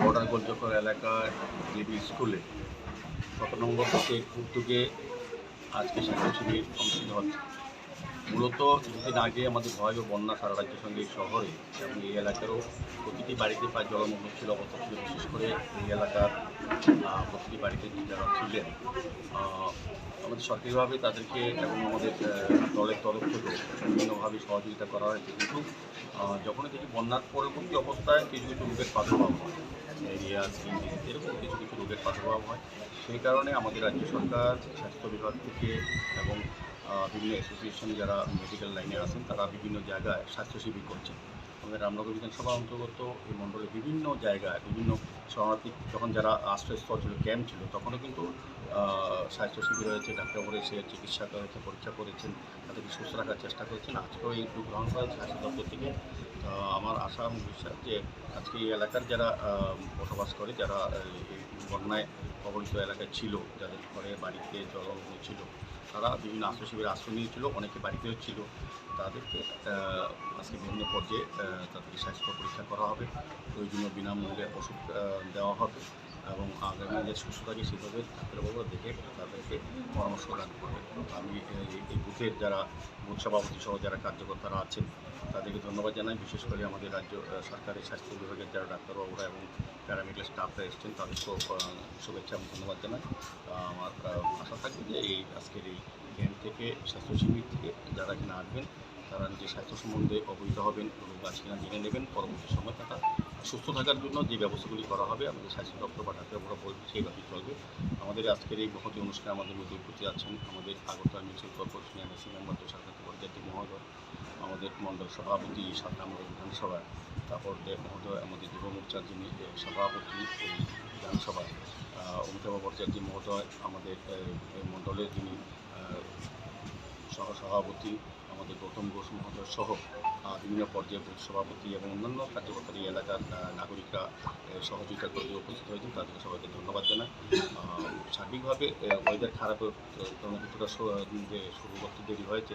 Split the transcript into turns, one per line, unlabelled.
Border গোলচক্কর এলাকার দেবী স্কুলে কত নম্বর থেকে উদ্যোগে আজকে স্বাস্থ্য শিবির অনুষ্ঠিত হচ্ছে। মূলত কিছুদিন আগে আমাদের ভয়াবহ বন্যা সারা রাজ্যের সঙ্গে শহরে এবং এই এলাকারও প্রতিটি বাড়িতে প্রায় জলমগ্ন ছিল অবস্থা ছিল। বিশেষ করে এই এলাকার প্রতিটি বাড়িতে যারা ছিলেন আমাদের সরকারিভাবে তাদেরকে এবং আমাদের দলের তরফ থেকেও বিভিন্নভাবে সহযোগিতা করা হয়েছে কিন্তু যখনই দেখি বন্যার পরবর্তী অবস্থায় কিছু কিছু রোগের প্রাদুর্ভাব হয় ডায়রিয়া স্কিন এরকম কিছু কিছু রোগের প্রাদুর্ভাব হয়। সেই কারণে আমাদের রাজ্য সরকার, স্বাস্থ্য বিভাগ থেকে এবং বিভিন্ন অ্যাসোসিয়েশন যারা মেডিকেল লাইনে আছেন, তারা বিভিন্ন জায়গায় স্বাস্থ্য শিবির করছেন। আমাদের রামনগর বিধানসভা অন্তর্গত এই মণ্ডলের বিভিন্ন জায়গায় বিভিন্ন শরণার্থী যখন যারা আশ্রয়স্থল ছিল, ক্যাম্প ছিল, তখনও কিন্তু স্বাস্থ্য শিবির হয়েছে ডাক্তারবাবু এসে চিকিৎসা করেছে, পরীক্ষা করেছেন, তাদেরকে সুস্থ রাখার চেষ্টা করেছেন। আজকেও এই উদ্যোগ গ্রহণ করা স্বাস্থ্য দপ্তর থেকে। আমার আশা এবং বিশ্বাস যে আজকে এই এলাকার যারা বসবাস করে, যারা এই বন্যায় কবলিত এলাকায় ছিল, যাদের ঘরে বাড়িতে জলমগ্ন ছিল তারা বিভিন্ন আশ্রয় শিবিরে আশ্রয় নিয়েছিল অনেকে বাড়িতেও ছিল। তাদেরকে আজকে বিভিন্ন পর্যায়ে তাদেরকে স্বাস্থ্য পরীক্ষা করা হবে। প্রয়োজনীয় বিনামূল্যে ওষুধ দেওয়া হবে এবং আগামী যে সুস্থ থাকে সেভাবে ডাক্তারবাবুরা দেখে তাদেরকে পরামর্শ দান করবে। আমি এই- বুথের যারা বুথ সভাপতি সহ যারা কার্যকর্তারা আছেন তাদেরকে ধন্যবাদ জানাই। বিশেষ করে আমাদের রাজ্য আহ, সরকারি স্বাস্থ্য বিভাগের যারা ডাক্তারবাবুরা এবং প্যারামেডিক্যাল স্টাফরা এসেছেন তাদেরকেও শুভেচ্ছা এবং ধন্যবাদ জানাই। আমার আশা থাকবে যে এই আজকের এই ক্যাম্প থেকে স্বাস্থ্য শিবির থেকে যারা এখানে আসবেন, তারা নিজের স্বাস্থ্য সম্বন্ধে অবহিত হবেন রোগ আছে কিনা জেনে নেবেন, পরবর্তী সময় তারা সুস্থ থাকার জন্য যে ব্যবস্থাগুলি করা হবে, আমাদের স্বাস্থ্য দপ্তর বা ডাক্তারবাবুরা বলবে সেইভাবেই চলবে। আমাদের আজকের এই মহতি অনুষ্ঠানে আমাদের মধ্যে উপস্থিত আছেন আমাদের আগরতলা মিউনিসিপাল কর্পোরেশনের এমএসি মেম্বার তুষারকান্ত পর্যায়ী মহোদয়, আমাদের মণ্ডল সভাপতি সাত নম্বর বিধানসভা তারপর যে মহোদয়, আমাদের যুব মোর্চার যিনি সভাপতি, এই বিধানসভায় ভট্টাচার্য মহোদয় আমাদের মণ্ডলের যিনি আহ, সহ সভাপতি আমাদের গৌতম ঘোষ মহোদয় সহ বিভিন্ন পর্যায়ে সভাপতি এবং অন্যান্য কার্যকর্তা এই এলাকার নাগরিকরা সহযোগিতা করে উপস্থিত হয়েছেন তাদেরকে সবাইকে ধন্যবাদ জানাই। সার্বিকভাবে ওয়েদার খারাপের কিছুটা শুরু করতে দেরি হয়েছে